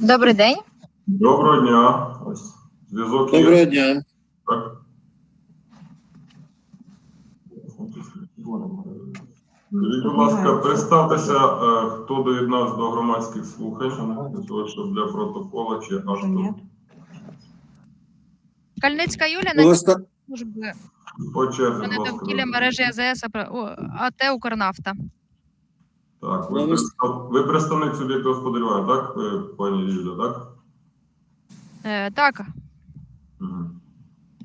Добрий день. Доброго дня. Ось зв'язок є. Доброго дня. Так. Скажіть, будь ласка, представтеся, е, хто доєднався до громадських слухань, для того, щоб для протокола чи аж тут Кальницька Юля на оста- служби. по черзі, довкілля мережі АЗС АТ Укрнафта. Так, ви, Ну, ви- представ- ви представник суб'єкту господарювання, так, е, пані Юля, так? Е, так, Мгм.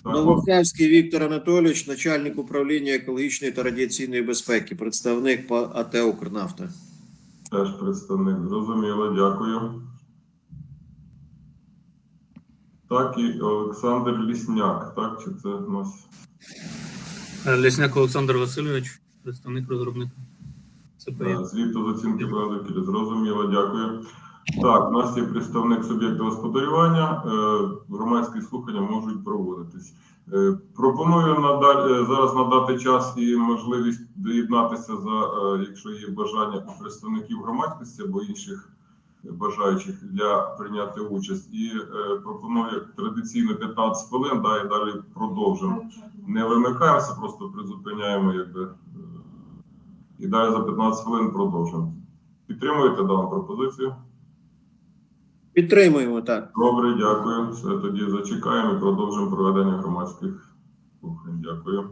Так, Новоскавський Віктор Анатолійович, начальник управління екологічної та радіаційної безпеки, представник по АТ Укрнафта. Теж представник, зрозуміло, дякую. Так, і Олександр Лісняк, так, чи це у нас? Лісняк Олександр Васильович, представник розробника. Це Звіту з оцінки виробників. Зрозуміло, дякую. Так, у нас є представник суб'єкту господарювання. Е, Громадські слухання можуть проводитись. Е, Пропоную надалі е, зараз надати час і можливість доєднатися за, якщо є бажання у представників громадськості або інших бажаючих для прийняти участь. І пропоную традиційно 15 хвилин, да, і далі продовжимо. Не вимикаємося, просто призупиняємо, якби. І далі за 15 хвилин продовжимо. Підтримуєте дану пропозицію? Підтримуємо так. Добре, дякую. Все тоді зачекаємо і продовжимо проведення громадських слухань. Дякую.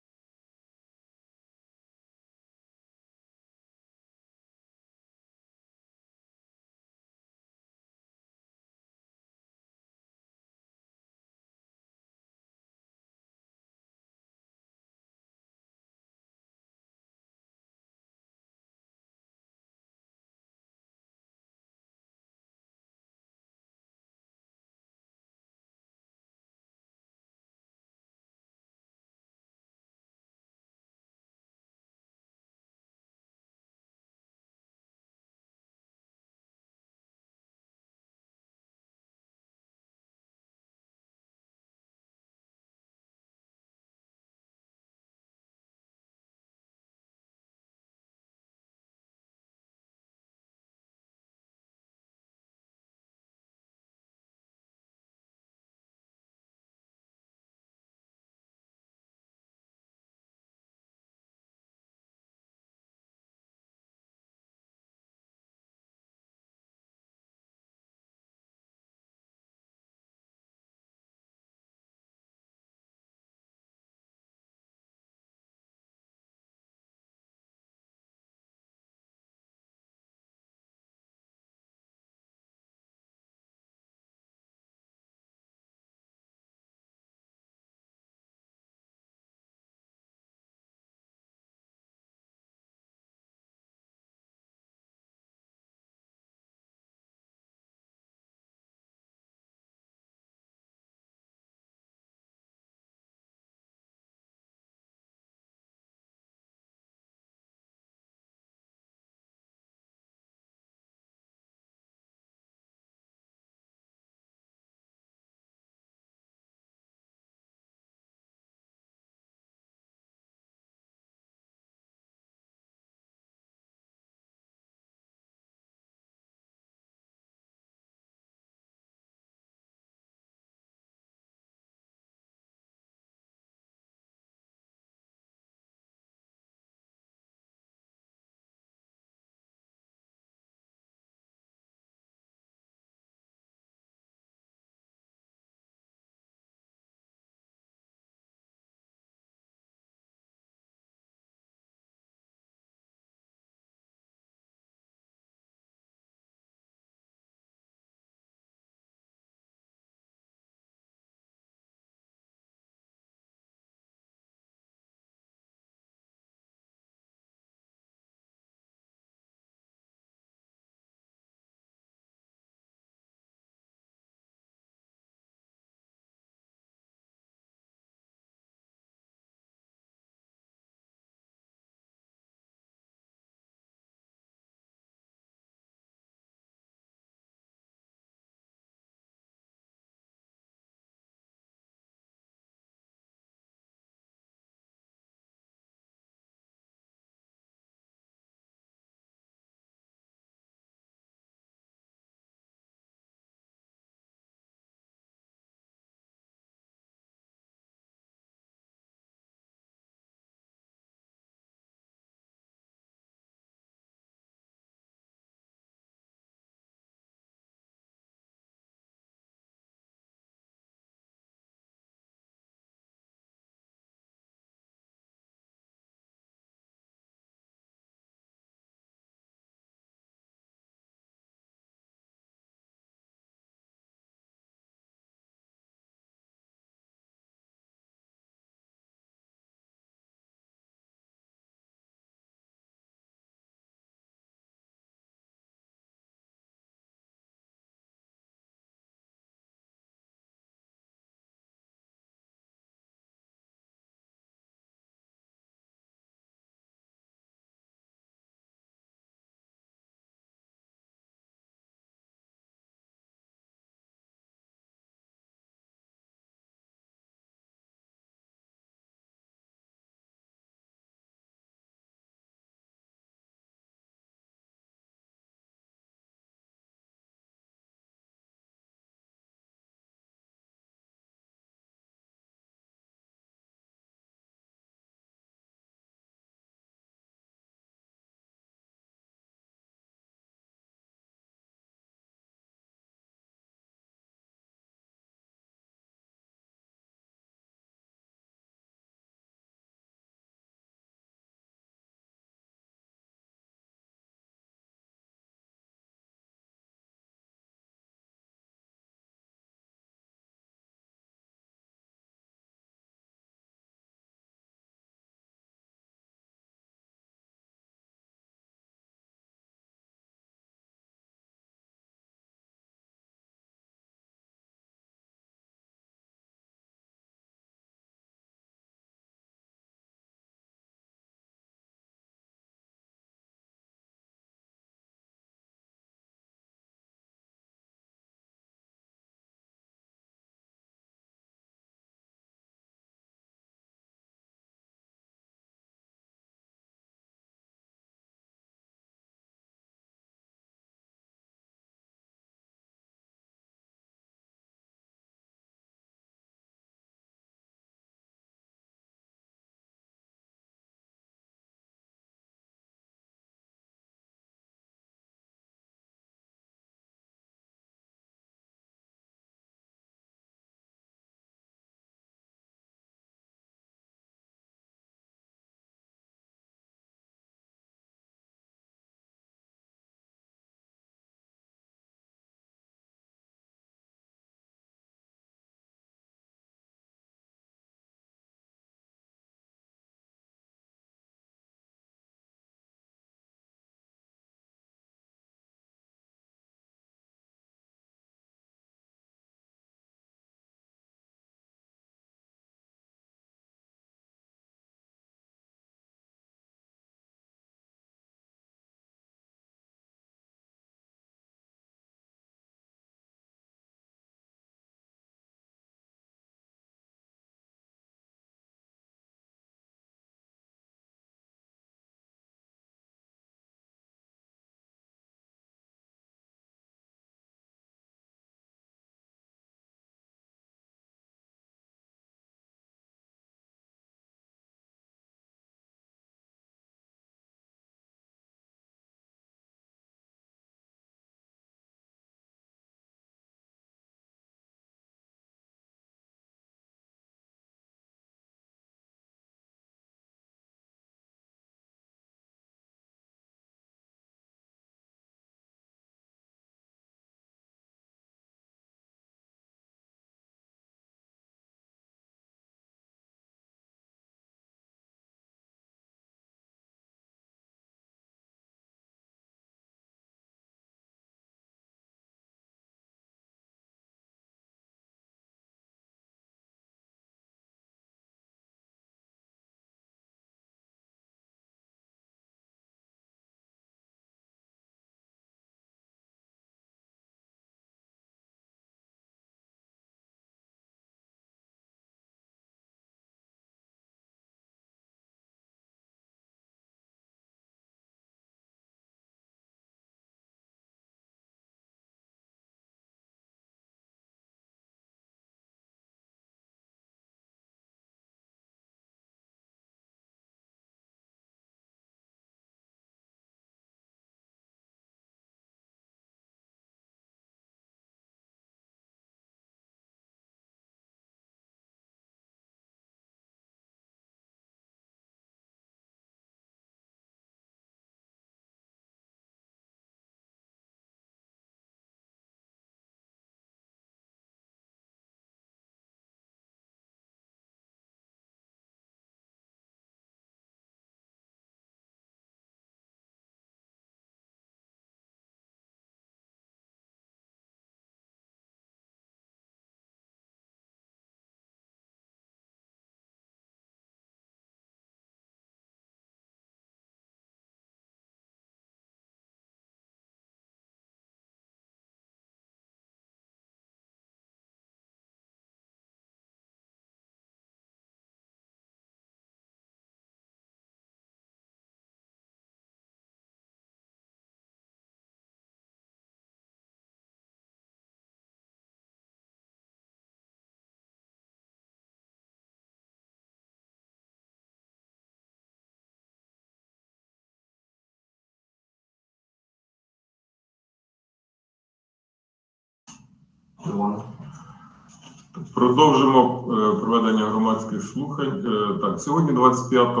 Продовжимо е, проведення громадських слухань. Е, Так, сьогодні, 25 е,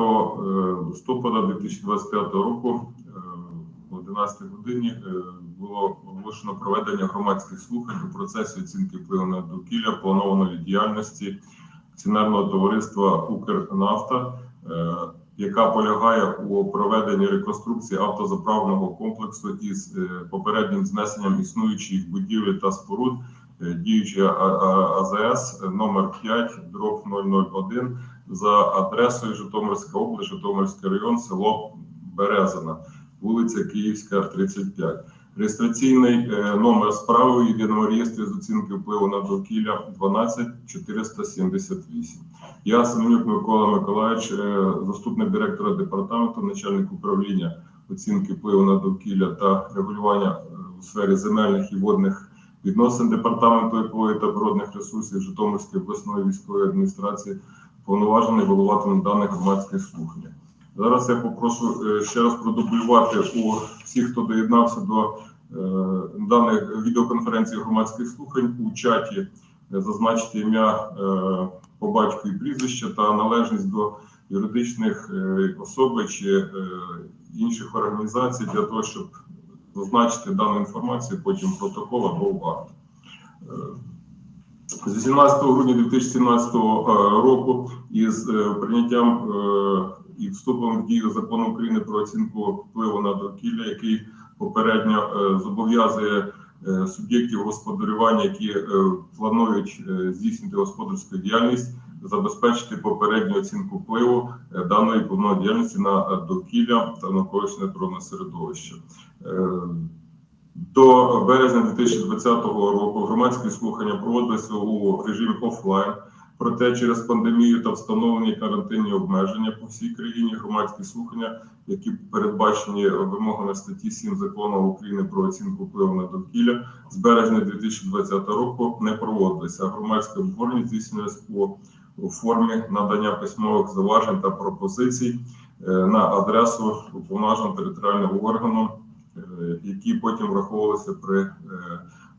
листопада 2025 року, о 11 годині було оголошено проведення громадських слухань у процесі оцінки впливу на довкілля планованої діяльності акціонерного товариства Укрнафта, яка полягає у проведенні реконструкції автозаправного комплексу із попереднім знесенням існуючих будівель та споруд е, діючої А- А- АЗС номер 5 дроб 001 за адресою Житомирська область, Житомирський район, село Березина, вулиця Київська, 35. Реєстраційний е, номер справи в єдиному реєстрі з оцінки впливу на довкілля 12478. Я Семенюк Микола Миколаївич, е, заступник директора департаменту, начальник управління оцінки впливу на довкілля та регулювання е, у сфері земельних і водних відносин департаменту екології та природних ресурсів Житомирської обласної військової адміністрації, повноважений головувати на даних громадських слуханнях. Зараз я попрошу е, ще раз продублювати у всіх, хто доєднався до е, даних відеоконференцій громадських слухань у чаті е, зазначити ім'я по батьку і прізвище та належність до юридичних особи чи інших організацій для того, щоб зазначити дану інформацію потім протокол або в. Е, З 18 грудня 2017 року із е, прийняттям е, і вступом в дію закону України про оцінку впливу на довкілля, який попередньо е, зобов'язує е, суб'єктів господарювання, які е, планують е, здійснити господарську діяльність, забезпечити попередню оцінку впливу е, даної планової діяльності на е, довкілля та навколишнє природне середовище. Е, До березня 2020 року громадські слухання проводилися у режимі офлайн. Проте через пандемію та встановлені карантинні обмеження по всій країні громадські слухання, які передбачені вимогами статті 7 закону України про оцінку впливу на довкілля, з березня 2020 року не проводилися. Громадське обговорення здійснювалося у, формі надання письмових зауважень та пропозицій е, на адресу уповноваженого територіального органу, які потім враховувалися при е,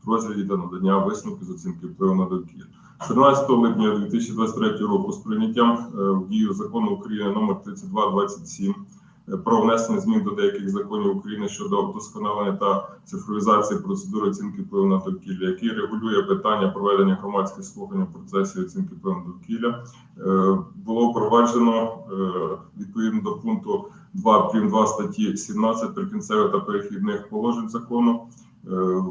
розгляді та надання висновків з оцінки впливу на довкілля. 14 липня 2023 року з прийняттям е, в дію закону України номер 3227 е, про внесення змін до деяких законів України щодо вдосконалення та цифровізації процедури оцінки впливу на довкілля, який регулює питання проведення громадських слухань у процесі оцінки впливу на довкілля, е, було впроваджено е, відповідно до пункту 2 прим. 2 статті 17 прикінцевих та перехідних положень закону. е,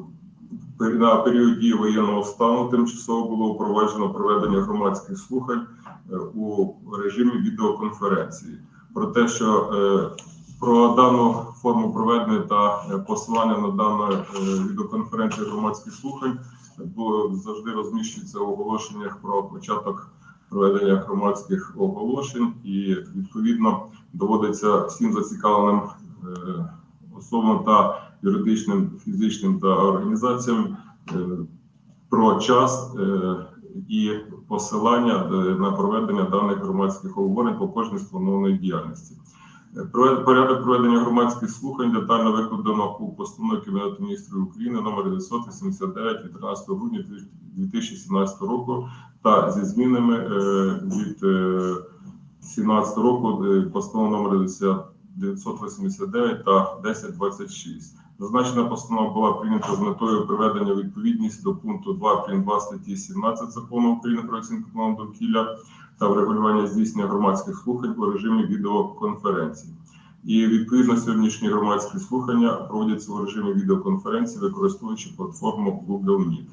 на період дії воєнного стану тимчасово було впроваджено проведення громадських слухань е, у режимі відеоконференції. Про те, що е, про дану форму проведення та посилання на дану відеоконференцію громадських слухань було завжди розміщується у оголошеннях про початок проведення громадських оголошень, і відповідно доводиться всім зацікавленим е, особам та юридичним, фізичним та організаціям е, про час е, і посилання на проведення даних громадських обговорень по кожній спланованої діяльності. Е, Порядок проведення громадських слухань детально викладено у постанові Кабінету міністрів України номер 989 від 13 грудня 2017 року та зі змінами е, від е, 17 року е, постанова номер 10 989 та 1026. Зазначена постанова була прийнята з метою приведення відповідність до пункту 2 прим. 2 статті 17 закону України про оцінку плану довкілля та врегулювання здійснення громадських слухань у режимі відеоконференції. І відповідно сьогоднішні громадські слухання проводяться у режимі відеоконференції, використовуючи платформу Google Meet.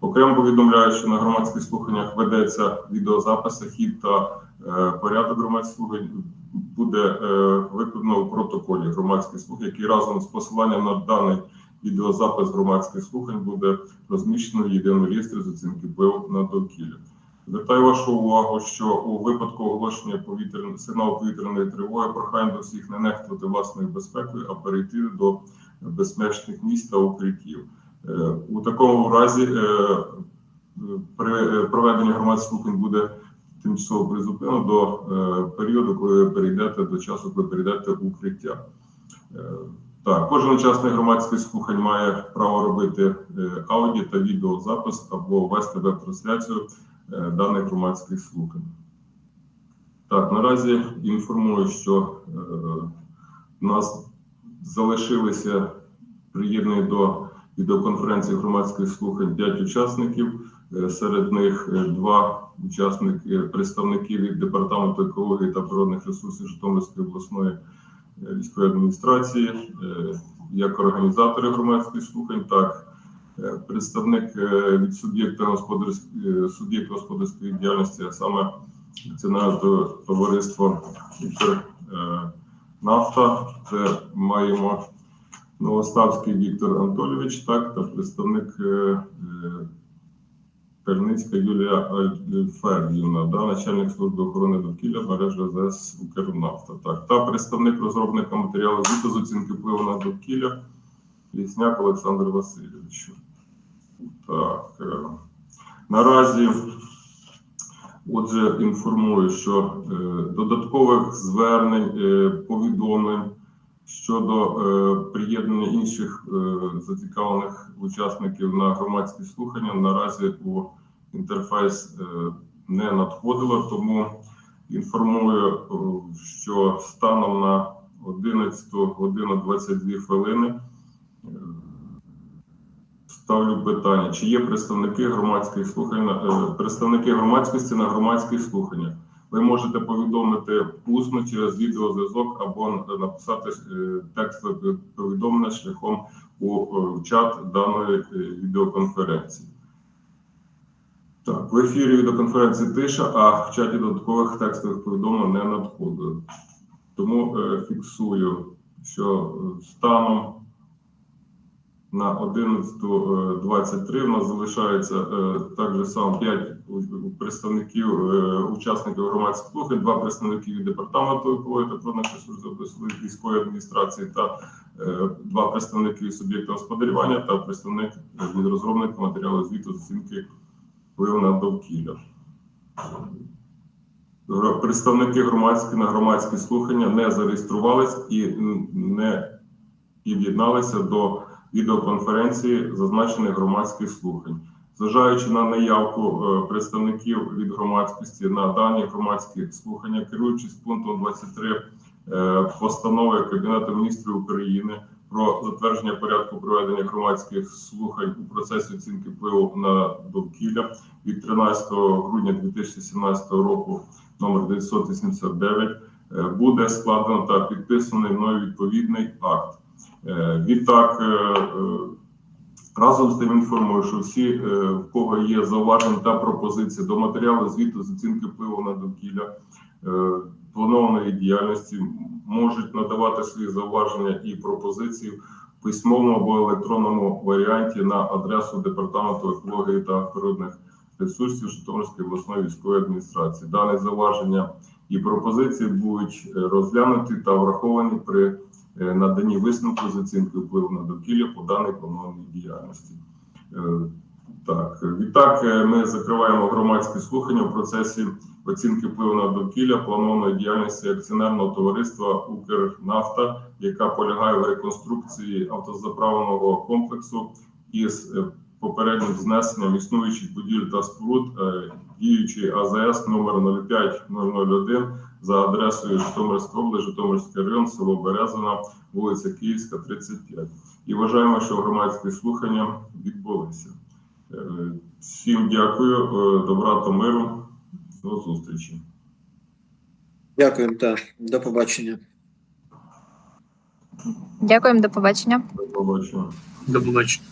Окремо повідомляю, що на громадських слуханнях ведеться відеозапис, хід та е, порядок громадських слухань буде е, викладено у протоколі громадських слухань, який разом з посиланням на даний відеозапис громадських слухань буде розміщено в єдиному реєстрі з оцінки впливу на довкілля. Звертаю вашу увагу, що у випадку оголошення повітряної сигналу повітряної тривоги прохання до всіх не нехтувати власною безпекою, а перейти до безпечних місць та укриттів. Е, У такому разі е, при е, проведенні громадських слухань буде тимчасово призупинено до періоду, коли ви перейдете до часу, коли перейдете укриття. Так, кожен учасник громадських слухань має право робити аудіо та відеозапис або вести веб-трансляцію даних громадських слухань. Так, наразі інформую, що е, у нас залишилися приєднані до відеоконференції громадських слухань 5 учасників. Е, Серед них е, два учасники, представники від департаменту екології та природних ресурсів Житомирської обласної е, військової адміністрації, е, як організатори громадських слухань, так е, представник е, від суб'єкта господарської е, суб'єкта господарської діяльності, а саме акціонерне товариство «Нафта». Це маємо Новоставський Віктор Анатолійович, так, та представник е, е, Кальницька Юлія Альфердівна, да, начальник служби охорони довкілля мережі АЗС «Укрнафта». Так, та представник розробника матеріалу звіту з оцінки впливу на довкілля Лісняк Олександр Васильович. Так, е, наразі, отже, інформую, що е, додаткових звернень, е, повідомлень щодо приєднання інших зацікавлених учасників на громадські слухання наразі у інтерфейс не надходило, тому інформую, що станом на 11 годину 22 хвилини ставлю питання, чи є представники громадських слухань, е, представники громадськості на громадських слуханнях. Ви можете повідомити усно через відеозв'язок або написати е, текстове повідомлення шляхом у е, чат даної відеоконференції. Так, в ефірі відеоконференції тиша, а в чаті додаткових текстових повідомлень не надходить. Тому фіксую, що станом на 11.23 у нас залишається е, так же само 5 представників, е, учасників громадських слухань, два представники від департаменту екології та природних ресурсів військової адміністрації та е, два представники суб'єкта господарювання та представник від розробника матеріалу звіту з оцінки впливу на довкілля. Представники громадські на громадські слухання не зареєструвались і не під'єдналися до відеоконференції зазначених громадських слухань. Зважаючи на наявку е, представників від громадськості на дані громадські слухання, керуючись пунктом 23 е, постанови Кабінету міністрів України про затвердження порядку проведення громадських слухань у процесі оцінки впливу на довкілля від 13 грудня 2017 року номер 989 е, буде складено та підписаний мною відповідний акт. Е, Відтак, е, е, разом з тим інформую, що всі, в кого є зауваження та пропозиції до матеріалу звіту з оцінки впливу на довкілля планованої діяльності, можуть надавати свої зауваження і пропозиції в письмовому або електронному варіанті на адресу департаменту екології та природних ресурсів Житомирської обласної військової адміністрації. Дані зауваження і пропозиції будуть розглянуті та враховані при е, наданні висновку з оцінки впливу на довкілля по даній планованій діяльності. Е, Так, відтак е, ми закриваємо громадські слухання в процесі оцінки впливу на довкілля планованої діяльності акціонерного товариства Укрнафта, яка полягає в реконструкції автозаправного комплексу із попереднім знесенням існуючих будівель та споруд діючий АЗС номер 05001 за адресою Житомирська область, Житомирський район, село Березина, вулиця Київська, 35. І вважаємо, що громадські слухання відбулися. Е, Всім дякую, е, добра та миру. До зустрічі. Дякуємо та до побачення. Дякуємо, до побачення. До побачення. До побачення.